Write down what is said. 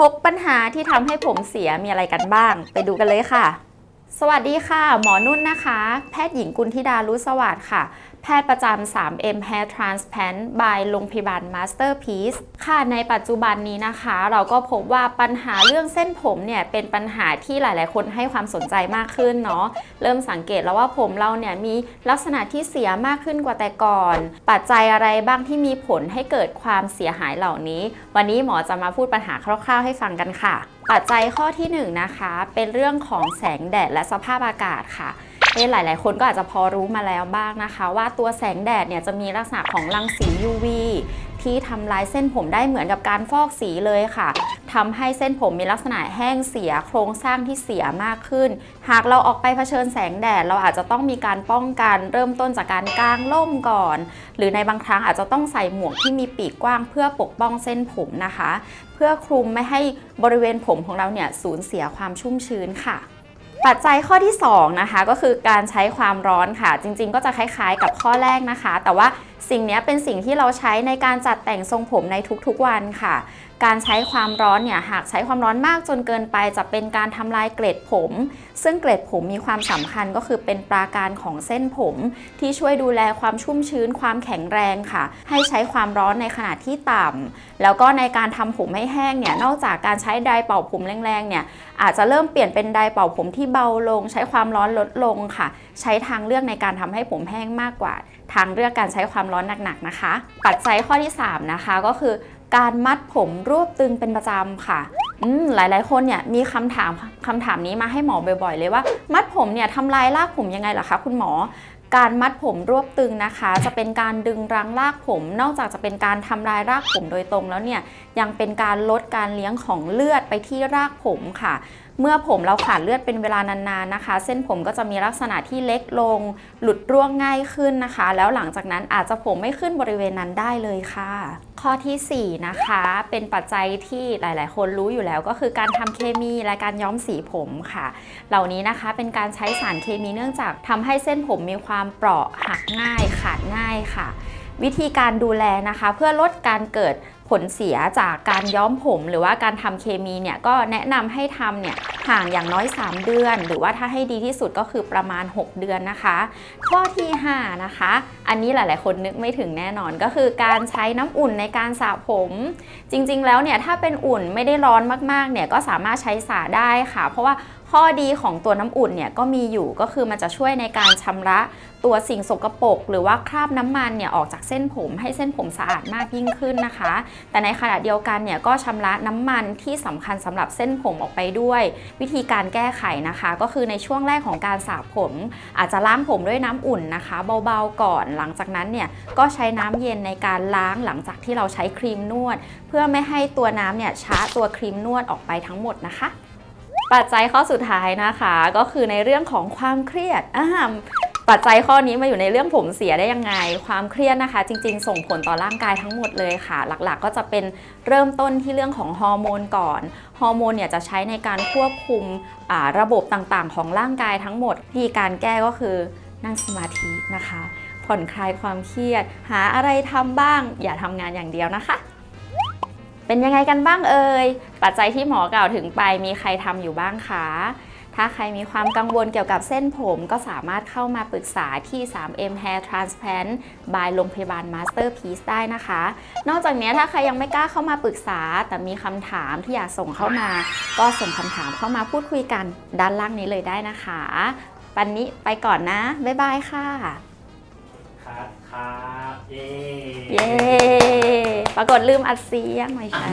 6 ปัญหาที่ทำให้ผมเสียมีอะไรกันบ้าง ไปดูกันเลยค่ะ สวัสดีค่ะ หมอนุ่นนะคะ แพทย์หญิงกุลธิดารุสวัสดิ์ค่ะ แพทย์ประจำ 3M Hair Transplant by โรงพยาบาล Masterpiece ค่ะ ในปัจจุบันนี้นะคะ เราก็พบว่าปัญหาเรื่องเส้นผมเนี่ย เป็นปัญหาที่หลาย ๆ คนให้ความสนใจมากขึ้นเนาะ เริ่มสังเกตแล้วว่าผมเราเนี่ยมีลักษณะที่เสียมากขึ้นกว่าแต่ก่อน ปัจจัยอะไรบ้างที่มีผลให้เกิดความเสียหายเหล่านี้ วันนี้หมอจะมาพูดปัญหาคร่าว ๆ ให้ฟังกันค่ะปัจจัยข้อที่หนึ่งนะคะ เป็นเรื่องของแสงแดดและสภาพอากาศค่ะเอ๊ะหลาย ๆ คนก็อาจจะพอรู้มาแล้วบ้างนะคะ ว่าตัวแสงแดดเนี่ยจะมีลักษณะของรังสี UV ที่ทำลายเส้นผมได้เหมือนกับการฟอกสีเลยค่ะ ทำให้เส้นผมมีลักษณะแห้งเสียโครงสร้างที่เสียมากขึ้น หากเราออกไปเผชิญแสงแดด เราอาจจะต้องมีการป้องกันเริ่มต้นจากการกางร่มก่อน หรือในบางครั้งอาจจะต้องใส่หมวกที่มีปีกกว้าง เพื่อปกป้องเส้นผมนะคะ เพื่อคลุมไม่ให้บริเวณผมของเราเนี่ยสูญเสียความชุ่มชื้นค่ะปัจจัยข้อที่2นะคะก็คือการใช้ความร้อนค่ะ จริง ๆ ก็จะคล้าย ๆ กับข้อแรกนะคะ แต่ว่า สิ่งนี้เป็นสิ่งที่เราใช้ในการจัดแต่งทรงผมในทุกๆวันค่ะ การใช้ความร้อนเนี่ยหากใช้ความร้อนมากจนเกินไป จะเป็นการทำลายเกล็ดผม ซึ่งเกล็ดผมมีความสำคัญก็คือเป็นปราการของเส้นผม ที่ช่วยดูแลความชุ่มชื้นความแข็งแรงค่ะ ให้ใช้ความร้อนในขนาดที่ต่ำแล้วก็ในการทำผมให้แห้งเนี่ยนอกจากการใช้ไดร์เป่าผมแรงๆเนี่ยอาจจะเริ่มเปลี่ยนเป็นไดร์เป่าผมที่เบาลง ใช้ความร้อนลดลงค่ะ ใช้ทางเลือกในการทำให้ผมแห้งมากกว่า ทางเลือกการใช้ความร้อนหนักๆนะคะ ปัจจัยข้อที่ 3 นะคะก็คือ การมัดผมรวบตึงเป็นประจำค่ะอืมหลายๆคนเนี่ยมีคำถามคำถามนี้มาให้หมอบ่อย ๆ เลยว่า มัดผมเนี่ยทำลายรากผมยังไงเหรอคะคุณหมอการมัดผมรวบตึงนะคะ จะเป็นการดึงรั้งรากผม นอกจากจะเป็นการทำลายรากผมโดยตรงแล้วเนี่ยยังเป็นการลดการเลี้ยงของเลือดไปที่รากผมค่ะเมื่อผมเราขาดเลือดเป็นเวลานานๆนะคะ เส้นผมก็จะมีลักษณะที่เล็กลง หลุดร่วงง่ายขึ้นนะคะ แล้วหลังจากนั้นอาจจะผมไม่ขึ้นบริเวณนั้นได้เลยค่ะ ข้อทีสี่4 นะคะ เป็นปัจจัยที่หลาย ๆ คนรู้อยู่แล้วก็คือการทำเคมีและการย้อมสีผมค่ะ เหล่านี้นะคะเป็นการใช้สารเคมีเนื่องจากทำให้เส้นผมมีความเปราะหักง่าย ขาดง่ายค่ะ วิธีการดูแลนะคะ เพื่อลดการเกิด ผลเสียจากการย้อมผม หรือว่าการทำเคมีเนี่ยก็แนะนำให้ทำเนี่ยห่างอย่างน้อย 3 เดือน หรือว่าถ้าให้ดีที่สุดก็คือประมาณ 6 เดือนนะคะ ข้อที่ 5 นะคะ อันนี้หลาย ๆ คนนึกไม่ถึงแน่นอนก็คือการใช้น้ำอุ่นในการสระผม จริง ๆ แล้วเนี่ยถ้าเป็นอุ่นไม่ได้ร้อนมาก ๆ เนี่ยก็สามารถใช้สระได้ค่ะ เพราะว่าข้อดีของตัวน้ำอุ่นเนี่ยก็มีอยู่ก็คือมันจะช่วยในการชำระตัวสิ่งสกปรกหรือว่าคราบน้ำมันเนี่ยออกจากเส้นผมให้เส้นผมสะอาดมากยิ่งขึ้นนะคะแต่ในขณะเดียวกันเนี่ยก็ชำระน้ำมันที่สำคัญสำหรับเส้นผมออกไปด้วย วิธีการแก้ไขนะคะ ก็คือในช่วงแรกของการสระผม อาจจะล้างผมด้วยน้ำอุ่นนะคะ เบาๆก่อนหลังจากนั้นเนี่ยก็ใช้น้ำเย็นในการล้างหลังจากที่เราใช้ครีมนวด เพื่อไม่ให้ตัวน้ำเนี่ยช้าตัวครีมนวดออกไปทั้งหมดนะคะปัจจัยข้อสุดท้ายนะคะ ก็คือในเรื่องของความเครียดอ่า ปัจจัยข้อนี้มาอยู่ในเรื่องผมเสียได้ยังไง ความเครียดนะคะ จริง ๆ ส่งผลต่อร่างกายทั้งหมดเลยค่ะ หลักๆ ก็จะเป็นเริ่มต้นที่เรื่องของฮอร์โมนก่อน ฮอร์โมนเนี่ยจะใช้ในการควบคุมระบบต่างๆ ของร่างกายทั้งหมดวิธีการแก้ก็คือนั่งสมาธินะคะ ผ่อนคลายความเครียด หาอะไรทำบ้าง อย่าทำงานอย่างเดียวนะคะเป็นยังไงกันบ้างเอ่ย ปัจจัยที่หมอกล่าวถึงไปมีใครทำอยู่บ้างคะ ถ้าใครมีความกังวลเกี่ยวกับเส้นผมก็สามารถเข้ามาปรึกษาที่ 3M Hair Transplant by โรงพยาบาล Masterpiece ได้นะคะ นอกจากนี้ถ้าใครยังไม่กล้าเข้ามาปรึกษา แต่มีคำถามที่อยากส่งเข้ามา ก็ส่งคำถามเข้ามาพูดคุยกันด้านล่างนี้เลยได้นะคะปันนี้ไปก่อนนะ บ๊ายบายค่ะครับครับเย้ เย้ ปรากฏลืมอัดเสียงไม่ใช่